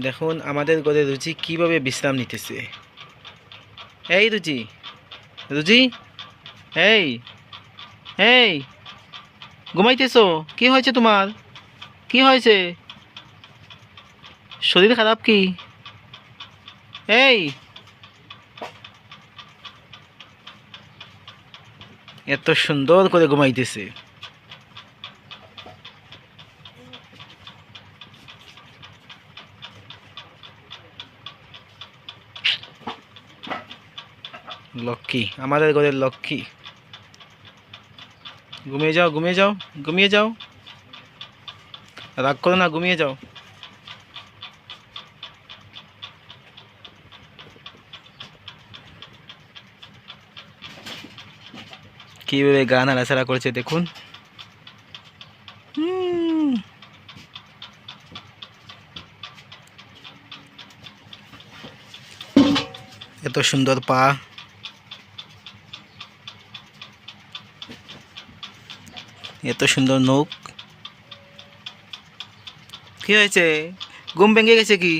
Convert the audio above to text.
দেখুন, আমাদের ঘরে রুচি কীভাবে বিশ্রাম নিতেছে। এই রুচি রুচি, এই এই, ঘুমাইতেছো? কি হয়েছে তোমার? কি হয়েছে? শরীর খারাপ কি? এই, এত সুন্দর করে ঘুমাইতেছে। লক্ষ্মী, আমাদের ঘরের লক্ষ্মী। ঘুমিয়ে যাও ঘুমিয়ে যাও ঘুমিয়ে যাও। রাগ করো না, ঘুমিয়ে যাও। কীভাবে গা নাড়াচাড়া করেছে দেখুন। এত সুন্দর পা। এত সুন্দর নৌক কি হয়েছে? ঘুম ভেঙে গেছে কি?